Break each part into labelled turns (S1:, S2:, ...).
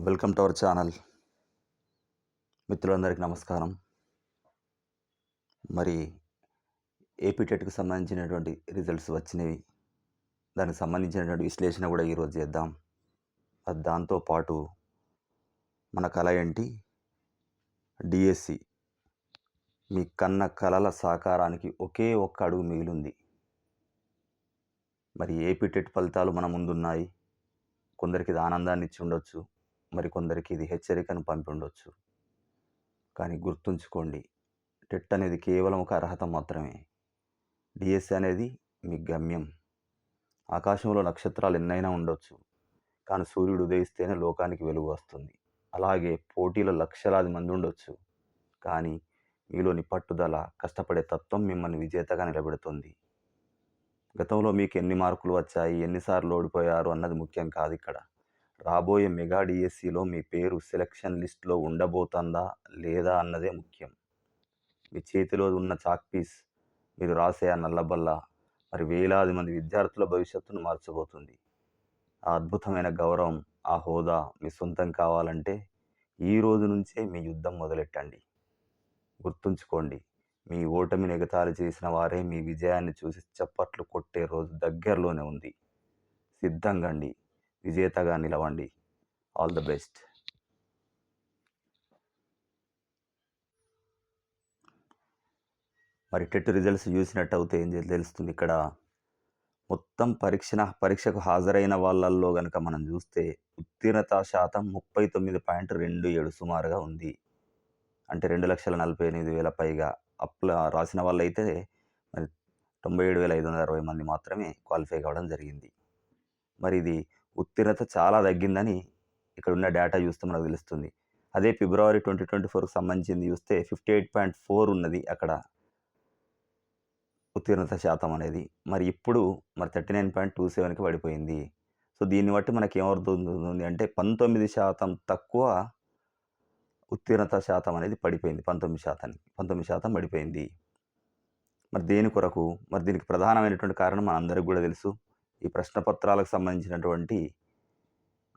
S1: Welcome to our channel. మిత్రులందరికీ నమస్కారం. మరి ఏపీ టెట్కి సంబంధించినటువంటి రిజల్ట్స్ వచ్చినవి దానికి సంబంధించినటువంటి విశ్లేషణ కూడా ఈరోజు చేద్దాం. అది దాంతోపాటు మన కళ ఏంటి? డిఎస్సి. మీ కన్న కళల సాకారానికి ఒకే ఒక్క అడుగు మిగిలింది. మరి ఏపీ టెట్ ఫలితాలు మన ముందున్నాయి. కొందరికి ఇది ఆనందాన్ని ఇచ్చి ఉండొచ్చు. మరి కొందరికి ఇది హెచ్చరికను పంపి ఉండొచ్చు కానీ గుర్తుంచుకోండి టెట్ అనేది కేవలం ఒక అర్హత మాత్రమే. డిఎస్సి అనేది మీ గమ్యం. ఆకాశంలో నక్షత్రాలు ఎన్నైనా ఉండొచ్చు కానీ సూర్యుడు ఉదయిస్తేనే లోకానికి వెలుగు వస్తుంది. అలాగే పోటీలో లక్షలాది మంది ఉండొచ్చు కానీ మీలోని పట్టుదల కష్టపడే తత్వం మిమ్మల్ని విజేతగా నిలబెడుతుంది. గతంలో మీకు ఎన్ని మార్కులు వచ్చాయి ఎన్నిసార్లు ఓడిపోయారు అన్నది ముఖ్యం కాదు ఇక్కడ. రాబోయే మెగా డిఎస్సిలో మీ పేరు సెలక్షన్ లిస్ట్లో ఉండబోతుందా లేదా అన్నదే ముఖ్యం. మీ చేతిలో ఉన్న చాక్ పీస్ మీరు రాసే ఆ నల్లబల్ల మరి వేలాది మంది విద్యార్థుల భవిష్యత్తును మార్చబోతుంది. ఆ అద్భుతమైన గౌరవం ఆ హోదా మీ సొంతం కావాలంటే ఈ రోజు నుంచే మీ యుద్ధం మొదలెట్టండి. గుర్తుంచుకోండి మీ ఓటమిని ఎగతాళి చేసిన వారే మీ విజయాన్ని చూసి చప్పట్లు కొట్టే రోజు దగ్గరలోనే ఉంది. సిద్ధంగండి విజేతగా నిలవండి. All the best. మరి టెట్ రిజల్ట్స్ చూసినట్టు అయితే ఏం తెలుస్తుంది ఇక్కడ? మొత్తం పరీక్ష పరీక్షకు హాజరైన వాళ్ళల్లో కనుక మనం చూస్తే ఉత్తీర్ణత శాతం ముప్పై తొమ్మిది పాయింట్ రెండు ఏడు సుమారుగా ఉంది. అంటే రెండు లక్షల నలభై ఎనిమిది వేల పైగా అప్లా రాసిన వాళ్ళైతే మరి తొంభై ఏడు వేల ఐదు వందల అరవై మంది మాత్రమే క్వాలిఫై కావడం జరిగింది. మరి ఇది ఉత్తీర్ణత చాలా తగ్గిందని ఇక్కడ ఉన్న డేటా చూస్తే మనకు తెలుస్తుంది. అదే ఫిబ్రవరి ట్వంటీ ట్వంటీ ఫోర్కి సంబంధించింది చూస్తే ఫిఫ్టీ ఎయిట్ పాయింట్ ఫోర్ ఉన్నది అక్కడ ఉత్తీర్ణత శాతం అనేది. మరి ఇప్పుడు మరి థర్టీ నైన్ పాయింట్ టూ సెవెన్కి పడిపోయింది. సో దీన్ని బట్టి మనకి ఏమవుతుంది అంటే పంతొమ్మిది శాతం తక్కువ ఉత్తీర్ణత శాతం అనేది పడిపోయింది. పంతొమ్మిది శాతానికి పంతొమ్మిది శాతం పడిపోయింది. మరి దేని కొరకు? మరి దీనికి ప్రధానమైనటువంటి కారణం మనందరికి కూడా తెలుసు. ఈ ప్రశ్నపత్రాలకు సంబంధించినటువంటి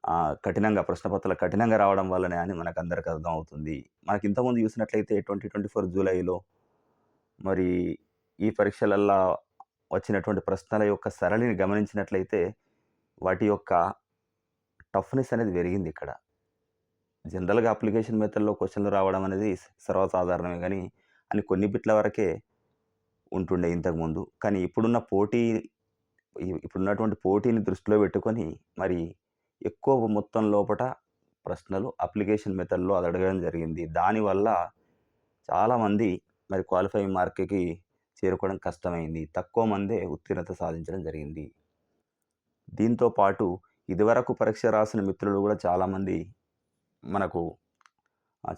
S1: కఠినంగా కఠినంగా ప్రశ్నపత్రాలు కఠినంగా రావడం వల్లనే అని మనకు అందరికీ అర్థం అవుతుంది మనకి ఇంతకుముందు చూసినట్లయితే ట్వంటీ ట్వంటీ ఫోర్ జూలైలో మరి ఈ పరీక్షలల్లో వచ్చినటువంటి ప్రశ్నల యొక్క సరళిని గమనించినట్లయితే వాటి యొక్క టఫ్నెస్ అనేది పెరిగింది ఇక్కడ. జనరల్గా అప్లికేషన్ మెథడ్లో క్వశ్చన్లు రావడం అనేది సర్వసాధారణమే కానీ అని కొన్ని బిట్ల వరకే ఉంటుండే ఇంతకుముందు. కానీ ఇప్పుడున్న పోటీ ఇప్పుడున్నటువంటి పోటీని దృష్టిలో పెట్టుకొని మరి ఎక్కువ మొత్తం లోపట ప్రశ్నలు అప్లికేషన్ మెథడ్లో అది అడగడం జరిగింది. దానివల్ల చాలామంది మరి క్వాలిఫైయింగ్ మార్క్కి చేరుకోవడం కష్టమైంది. తక్కువ మందే ఉత్తీర్ణత సాధించడం జరిగింది. దీంతో పాటు ఇదివరకు పరీక్ష రాసిన మిత్రులు కూడా చాలామంది మనకు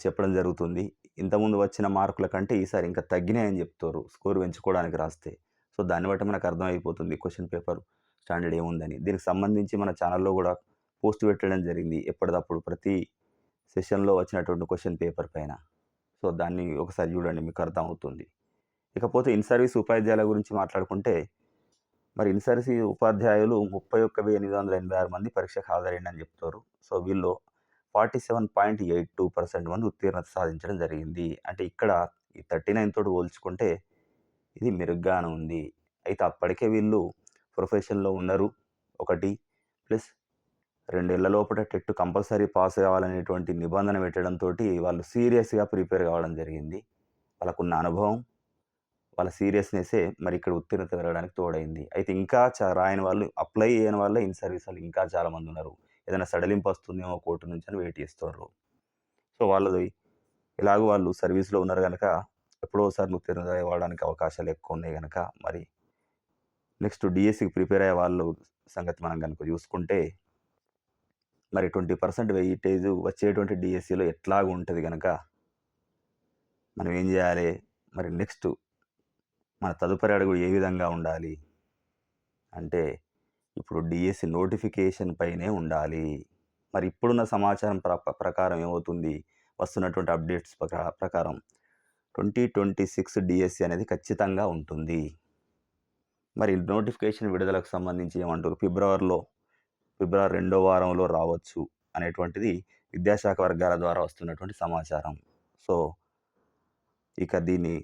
S1: చెప్పడం జరుగుతుంది. ఇంతకుముందు వచ్చిన మార్కుల కంటే ఈసారి ఇంకా తగ్గినాయని చెప్తారు. స్కోర్ పెంచుకోవడానికి రాస్తే. సో దాన్ని బట్టి మనకు అర్థమైపోతుంది. క్వశ్చన్ పేపర్ స్టాండర్డ్ ఏముందని. దీనికి సంబంధించి మన ఛానల్లో కూడా పోస్ట్ పెట్టడం జరిగింది ఎప్పటికప్పుడు ప్రతి సెషన్లో వచ్చినటువంటి క్వశ్చన్ పేపర్ పైన. సో దాన్ని ఒకసారి చూడండి మీకు అర్థమవుతుంది. ఇకపోతే ఇన్ సర్వీస్ ఉపాధ్యాయుల గురించి మాట్లాడుకుంటే మరి ఇన్ సర్వీస్ ఉపాధ్యాయులు ముప్పై ఒక్క వెయ్యి ఎనిమిది వందల ఎనభై ఆరు మంది పరీక్షకు హాజరైందని చెప్తారు. సో వీళ్ళు forty seven point eight two percent మంది ఉత్తీర్ణత సాధించడం జరిగింది. అంటే ఇక్కడ ఈ థర్టీ నైన్ తోటి పోల్చుకుంటే ఇది మెరుగ్గానే ఉంది. అయితే అప్పటికే వీళ్ళు ప్రొఫెషన్లో ఉన్నారు ఒకటి ప్లస్ రెండేళ్ళ లోపల టెట్ కంపల్సరీ పాస్ కావాలనేటువంటి నిబంధన పెట్టడంతో వాళ్ళు సీరియస్గా ప్రిపేర్ కావడం జరిగింది. వాళ్ళకున్న అనుభవం వాళ్ళ సీరియస్నెస్సే మరి ఇక్కడ ఉత్తీర్ణత పెరగడానికి తోడైంది. అయితే ఇంకా చా రాయని వాళ్ళు అప్లై చేయని వాళ్ళే ఇన్ సర్వీస్ వాళ్ళు ఇంకా చాలామంది ఉన్నారు. ఏదైనా సడలింపు వస్తుందేమో కోర్టు నుంచి అని వెయిట్ చేస్తారు సో వాళ్ళది ఇలాగ వాళ్ళు సర్వీస్లో ఉన్నారు కనుక ఎప్పుడోసారి ఉత్తీర్ణత అవ్వడానికి అవకాశాలు ఎక్కువ ఉన్నాయి కనుక మరి నెక్స్ట్ డిఎస్సికి ప్రిపేర్ అయ్యే వాళ్ళు సంగతి మనం కనుక చూసుకుంటే మరి ట్వంటీ పర్సెంట్ వెయిటేజ్ వచ్చేటువంటి డిఎస్సిలో ఎట్లాగూ ఉంటుంది కనుక మనం ఏం చేయాలి? మరి నెక్స్ట్ మన తదుపరి అడుగు ఏ విధంగా ఉండాలి? అంటే ఇప్పుడు డిఎస్సి నోటిఫికేషన్ పైనే ఉండాలి. మరి ఇప్పుడున్న సమాచారం ప్ర ప్రకారం ఏమవుతుంది? వస్తున్నటువంటి అప్డేట్స్ ప్రకారం ట్వంటీ ట్వంటీ సిక్స్ డిఎస్సి అనేది ఖచ్చితంగా ఉంటుంది మరి నోటిఫికేషన్ విడుదలకు సంబంధించి ఏమంటారు ఫిబ్రవరిలో ఫిబ్రవరి రెండో వారంలో రావచ్చు అనేటువంటిది విద్యాశాఖ వర్గాల ద్వారా వస్తున్నటువంటి సమాచారం. సో ఇక దీన్ని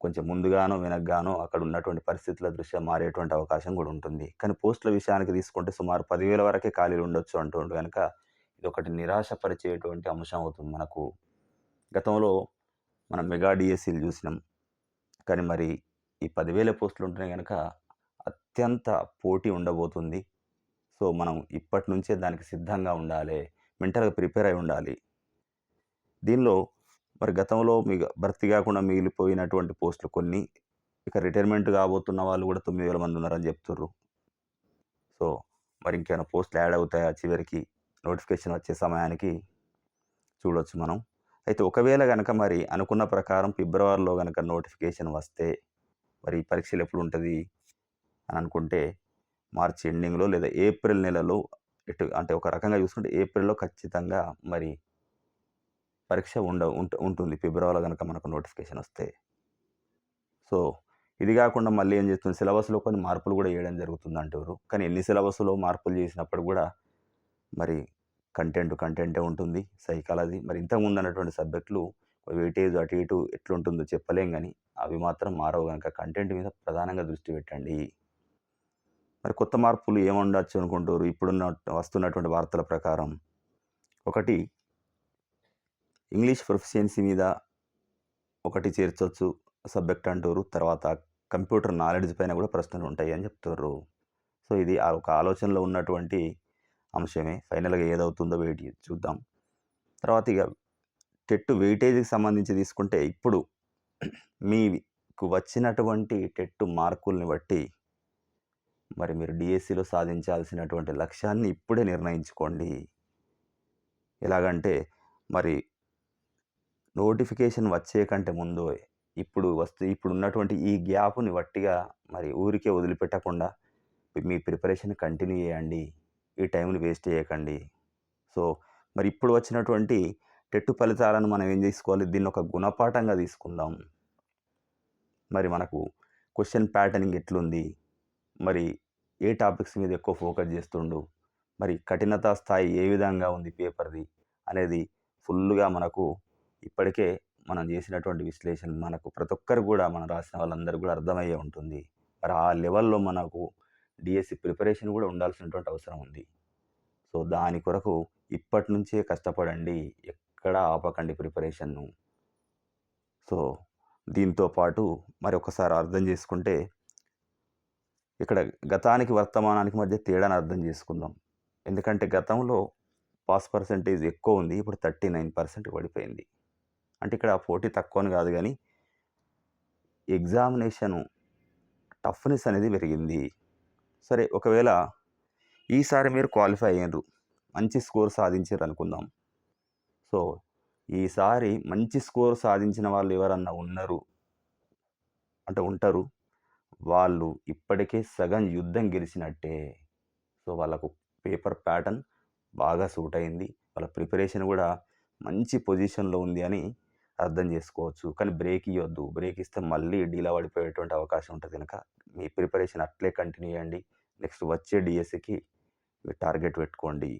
S1: కొంచెం ముందుగానో, వెనక్గానో అక్కడ ఉన్నటువంటి పరిస్థితుల దృష్ట్యా మారేటువంటి అవకాశం కూడా ఉంటుంది. కానీ పోస్టుల విషయానికి తీసుకుంటే సుమారు పదివేల వరకే ఖాళీలు ఉండొచ్చు అంటుండు ఇది ఒకటి నిరాశపరిచేటువంటి అంశం అవుతుంది మనకు. గతంలో మనం మెగా డిఎస్సీలు చూసినాం కానీ మరి ఈ పదివేల పోస్టులు ఉంటే కనుక అత్యంత పోటీ ఉండబోతుంది. సో మనం ఇప్పటి నుంచే దానికి సిద్ధంగా ఉండాలి మెంటల్‌గా ప్రిపేర్ అయి ఉండాలి. దీనిలో మరి గతంలో మీ భర్తీ కాకుండా మిగిలిపోయినటువంటి పోస్టులు కొన్ని, ఇక రిటైర్మెంట్ కాబోతున్న వాళ్ళు కూడా తొమ్మిది వేల మంది ఉన్నారని చెప్తుర్రు సో మరి ఇంకేమైనా పోస్టులు యాడ్ అవుతాయా చివరికి నోటిఫికేషన్ వచ్చే సమయానికి చూడవచ్చు మనం. అయితే ఒకవేళ కనుక మరి అనుకున్న ప్రకారం ఫిబ్రవరిలో కనుక నోటిఫికేషన్ వస్తే మరి పరీక్షలు ఎప్పుడు ఉంటుంది అని అనుకుంటే మార్చి ఎండింగ్‌లో లేదా ఏప్రిల్ నెలలో ఎటు అంటే ఒక రకంగా చూసుకుంటే ఏప్రిల్‌లో ఖచ్చితంగా మరి పరీక్ష ఉండ ఉంటుంది. ఫిబ్రవరిలో కనుక మనకు నోటిఫికేషన్ వస్తే. సో ఇది కాకుండా మళ్ళీ ఏం చేస్తుంది సిలబస్‌లో కొన్ని మార్పులు కూడా వేయడం జరుగుతుంది అంటారు కానీ ఎన్ని సిలబస్‌లో మార్పులు చేసినప్పుడు కూడా మరి కంటెంట్ కంటెంటే ఉంటుంది. సైకాలజీ మరి ఇంతకుముందు అన్నటువంటి సబ్జెక్టులు వెయిటేజ్ అటు ఇటు ఎట్లుంటుందో చెప్పలేం కానీ అవి మాత్రం మారవు కనుక కంటెంట్ మీద ప్రధానంగా దృష్టి పెట్టండి. మరి కొత్త మార్పులు ఏముండొచ్చు అనుకుంటుర్రు ఇప్పుడున్న వస్తున్నటువంటి వార్తల ప్రకారం? ఒకటి ఇంగ్లీష్ ప్రొఫిషియన్సీ మీద ఒకటి చేర్చవచ్చు సబ్జెక్ట్ అంటారు తర్వాత కంప్యూటర్ నాలెడ్జ్ పైన కూడా ప్రశ్నలు ఉంటాయి అని జెప్తుర్రు. సో ఇది ఆ ఒక ఆలోచనలో ఉన్నటువంటి అంశమే. ఫైనల్‌గా ఏదవుతుందో వెయిట్ చూద్దాం. తర్వాత ఇక టెట్ వెయిటేజ్‌కి సంబంధించి తీసుకుంటే ఇప్పుడు మీకు వచ్చినటువంటి టెట్ మార్కుల్ని బట్టి మరి మీరు డీఎస్సీలో సాధించాల్సినటువంటి లక్ష్యాన్ని ఇప్పుడే నిర్ణయించుకోండి. ఎలాగంటే మరి నోటిఫికేషన్ వచ్చే కంటే ముందు ఇప్పుడు వస్తు ఇప్పుడున్నటువంటి ఈ గ్యాప్‌ని వట్టిగా మరి ఊరికే వదిలిపెట్టకుండా మీ ప్రిపరేషన్ కంటిన్యూ చేయండి. ఈ టైంని వేస్ట్ చేయకండి. సో మరి ఇప్పుడు వచ్చినటువంటి టెట్టు ఫలితాలను మనం ఏం చేసుకోవాలి దీన్ని ఒక గుణపాఠంగా తీసుకుందాం. మరి మనకు క్వశ్చన్ ప్యాటర్నింగ్ ఎట్లుంది? మరి ఏ టాపిక్స్ మీద ఎక్కువ ఫోకస్ చేస్తుండు మరి కఠినతా స్థాయి ఏ విధంగా ఉంది పేపర్‌ది? అనేది ఫుల్లుగా మనకు ఇప్పటికే మనం చేసినటువంటి విశ్లేషణ మనకు ప్రతి ఒక్కరికి కూడా మనం రాసిన వాళ్ళందరూ కూడా అర్థమయ్యే ఉంటుంది. మరి ఆ లెవెల్‌లో మనకు డిఎస్సి ప్రిపరేషన్ కూడా ఉండాల్సినటువంటి అవసరం ఉంది. సో దాని కొరకు ఇప్పటి నుంచే కష్టపడండి. ఎక్కడా ఆపకండి ప్రిపరేషన్‌ను. సో దీంతో పాటు మరి ఒకసారి అర్థం చేసుకుంటే ఇక్కడ గతానికి, వర్తమానానికి మధ్య తేడాను అర్థం చేసుకుందాం ఎందుకంటే గతంలో పాస్ పర్సెంటేజ్ ఎక్కువుంది. ఇప్పుడు 39% పడిపోయింది. అంటే ఇక్కడ పోటీ తక్కువని కాదు కానీ ఎగ్జామినేషను టఫ్‌నెస్ అనేది పెరిగింది. సరే ఒకవేళ ఈసారి మీరు క్వాలిఫై అయ్యిండ్రు. మంచి స్కోర్ సాధించిర్రనుకుందాం. సో ఈసారి మంచి స్కోర్ సాధించిన వాళ్ళు ఎవరన్నా ఉన్నరు అంటే ఉంటారు. వాళ్ళు ఇప్పటికే సగం యుద్ధం గెలిచినట్టే. సో వాళ్ళకు పేపర్ ప్యాటర్న్ బాగా సూట్ అయింది. వాళ్ళ ప్రిపరేషన్ కూడా మంచి పొజిషన్‌లో ఉంది అని అర్థం చేసుకోవచ్చు కానీ బ్రేక్ ఇవ్వద్దు బ్రేక్ ఇస్తే మళ్ళీ డీలా పడిపోయేటువంటి అవకాశం ఉంటుంది కనుక మీ ప్రిపరేషన్ అట్లే కంటిన్యూ చేయండి. నెక్స్ట్ వచ్చే డిఎస్సికి టార్గెట్ పెట్టుకోండి.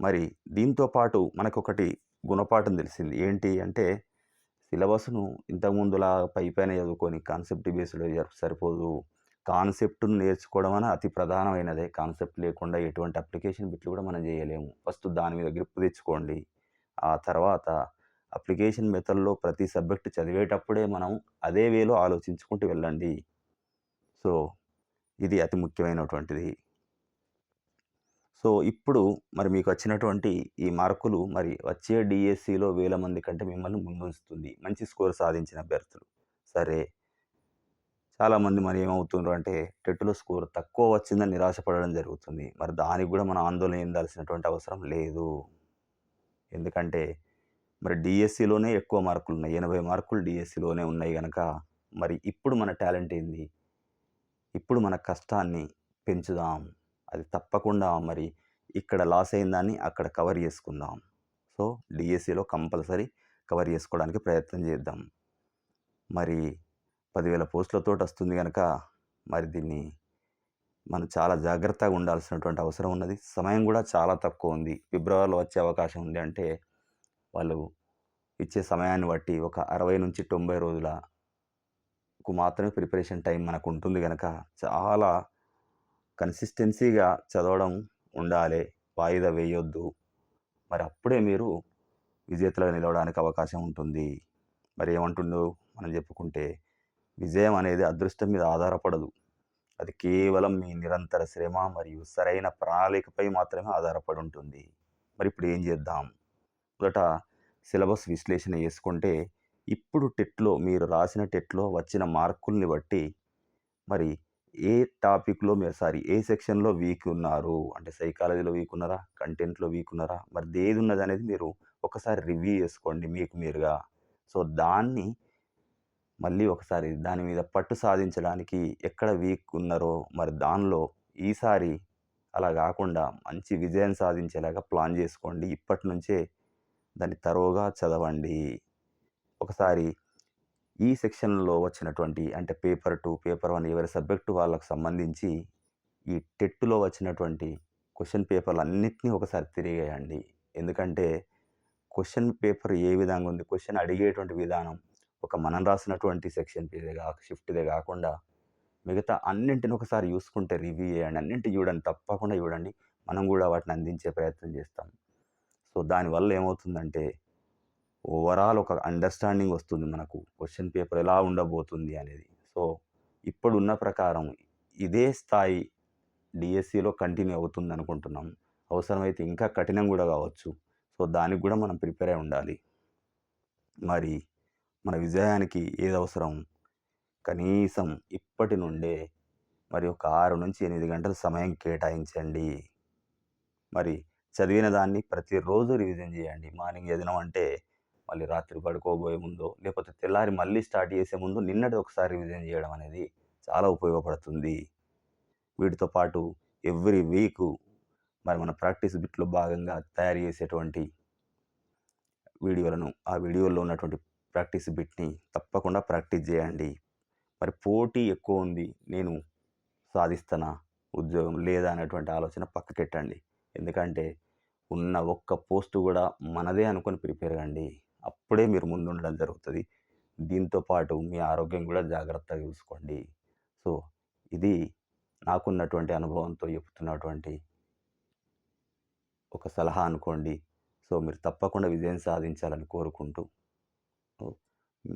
S1: మరి దీంతో పాటు మనకొకటి గుణపాఠం తెలిసింది. ఏంటి అంటే సిలబస్‌ను ఇంతకుముందులా పైపైన చదువుకొని కాన్సెప్ట్ బేస్డ్‌లో సరిపోదు. కాన్సెప్ట్‌ను నేర్చుకోవడం అనేది అతి ప్రధానమైనదే. కాన్సెప్ట్ లేకుండా ఎటువంటి అప్లికేషన్ బిట్లు కూడా మనం చేయలేము ఫస్ట్ దాని మీద గ్రిప్ తెచ్చుకోండి. ఆ తర్వాత అప్లికేషన్ మెథడ్‌లో ప్రతి సబ్జెక్ట్ చదివేటప్పుడే మనం అదే వేలో ఆలోచించుకుంటూ వెళ్ళండి. సో ఇది అతి ముఖ్యమైనటువంటిది. సో ఇప్పుడు మరి మీకు వచ్చినటువంటి ఈ మార్కులు మరి వచ్చే డిఎస్సిలో వేల మంది కంటే మిమ్మల్ని ముందుంచుతుంది. మంచి స్కోర్ సాధించిన అభ్యర్థులు. సరే చాలామంది మరి ఏమవుతుండ్రు అంటే టెట్‌లో స్కోర్ తక్కువ వచ్చిందని నిరాశపడడం జరుగుతుంది. మరి దానికి కూడా మనం ఆందోళన చెందాల్సినటువంటి అవసరం లేదు. ఎందుకంటే మరి డిఎస్సిలోనే ఎక్కువ మార్కులు ఉన్నాయి ఎనభై మార్కులు డిఎస్సిలోనే ఉన్నాయి కనుక మరి ఇప్పుడు మన టాలెంట్ ఏంది? ఇప్పుడు మన కష్టాన్ని పెంచుదాం. అది తప్పకుండా మరి ఇక్కడ లాస్ అయిన దాన్ని అక్కడ కవర్ చేసుకుందాం. సో డిఎస్సిలో కంపల్సరీ కవర్ చేసుకోవడానికి ప్రయత్నం చేద్దాం. మరి పదివేల పోస్టులతోటి వస్తుంది కనుక మరి దీన్ని మనం చాలా జాగ్రత్తగా ఉండాల్సినటువంటి అవసరం ఉన్నది. సమయం కూడా చాలా తక్కువ ఉంది. ఫిబ్రవరిలో వచ్చే అవకాశం ఉంది అంటే, వాళ్ళు ఇచ్చే సమయాన్ని బట్టి ఒక 60-90 కు మాత్రమే ప్రిపరేషన్ టైం మనకు ఉంటుంది కనుక చాలా కన్సిస్టెన్సీగా చదవడం ఉండాలే. వాయిదా వేయొద్దు. మరి అప్పుడే మీరు విజేతలుగా నిలవడానికి అవకాశం ఉంటుంది. మరి ఏమంటుండో మనం చెప్పుకుంటే, విజయం అనేది అదృష్టం మీద ఆధారపడదు. అది కేవలం మీ నిరంతర శ్రమ మరియు సరైన ప్రణాళికపై మాత్రమే ఆధారపడి ఉంటుంది. మరి ఇప్పుడు ఏం చేద్దాం? మొదట సిలబస్ విశ్లేషణ చేసుకుంటే, ఇప్పుడు టెట్‌లో మీరు రాసిన టెట్‌లో వచ్చిన మార్కుల్ని బట్టి, మరి ఏ టాపిక్‌లో మీరు సారీ ఏ సెక్షన్‌లో వీక్ ఉన్నారు? అంటే సైకాలజీలో వీక్ ఉన్నారా? కంటెంట్‌లో వీక్ ఉన్నారా? మరి దేదున్నదనేది మీరు ఒకసారి రివ్యూ చేసుకోండి మీకు మీరుగా. సో, దాన్ని మళ్ళీ ఒకసారి దాని మీద పట్టు సాధించడానికి ఎక్కడ వీక్ ఉన్నారో మరి దానిలో ఈసారి అలా కాకుండా మంచి విజయం సాధించేలాగా ప్లాన్ చేసుకోండి ఇప్పటి నుంచే దాన్ని తరోగా చదవండి. ఒకసారి ఈ సెక్షన్‌లో వచ్చినటువంటి అంటే పేపర్ టూ పేపర్ వన్ ఎవరి సబ్జెక్టు వాళ్ళకు సంబంధించి ఈ టెట్‌లో వచ్చినటువంటి క్వశ్చన్ పేపర్లు అన్నింటినీ ఒకసారి తిరిగేయండి. ఎందుకంటే, క్వశ్చన్ పేపర్ ఏ విధంగా ఉంది? క్వశ్చన్ అడిగేటువంటి విధానం ఒక మనం రాసినటువంటి సెక్షన్ ఇదే షిఫ్ట్‌దే కాకుండా మిగతా అన్నింటిని ఒకసారి చూసుకుంటే రివ్యూ చేయండి. అన్నింటి చూడండి. తప్పకుండా చూడండి. మనం కూడా వాటిని అందించే ప్రయత్నం చేస్తాం. సో, దానివల్ల ఏమవుతుందంటే, ఓవరాల్ ఒక అండర్‌స్టాండింగ్ వస్తుంది మనకు. క్వశ్చన్ పేపర్ ఎలా ఉండబోతుంది అనేది. సో, ఇప్పుడున్న ప్రకారం ఇదే స్థాయి డీఎస్సీలో కంటిన్యూ అవుతుంది అనుకుంటున్నాం అవసరమైతే ఇంకా కఠినం కూడా కావచ్చు సో, దానికి కూడా మనం ప్రిపేర్ అయి ఉండాలి. మరి మన విజయానికి ఏదవసరం? కనీసం ఇప్పటి నుండే మరి ఒక 6-8 గంటలు సమయం కేటాయించండి. మరి చదివిన దాన్ని ప్రతిరోజు రివిజన్ చేయండి. మార్నింగ్ చదివినామంటే మళ్ళీ రాత్రి పడుకోబోయే ముందో, లేకపోతే తెల్లారి మళ్ళీ స్టార్ట్ చేసే ముందు నిన్నటి ఒకసారి రివిజన్ చేయడం అనేది చాలా ఉపయోగపడుతుంది. వీటితో పాటు ఎవ్రీ వీకు మరి మన ప్రాక్టీస్ బిట్‌లో భాగంగా తయారు చేసేటువంటి వీడియోలను, ఆ వీడియోలో ఉన్నటువంటి ప్రాక్టీస్ బిట్‌ని తప్పకుండా ప్రాక్టీస్ చేయండి. మరి పోటీ ఎక్కువ ఉంది నేను సాధిస్తానా ఉద్యోగం లేదా అనేటువంటి ఆలోచన పక్కకెట్టండి. ఎందుకంటే, ఉన్న ఒక్క పోస్ట్ కూడా మనదే అనుకొని ప్రిపేర్ కండి. అప్పుడే మీరు ముందుండడం జరుగుతుంది దీంతో పాటు మీ ఆరోగ్యం కూడా జాగ్రత్తగా చూసుకోండి. సో, ఇది నాకున్నటువంటి అనుభవంతో చెప్తున్నటువంటి ఒక సలహా అనుకోండి. సో, మీరు తప్పకుండా విజయం సాధించాలని కోరుకుంటూ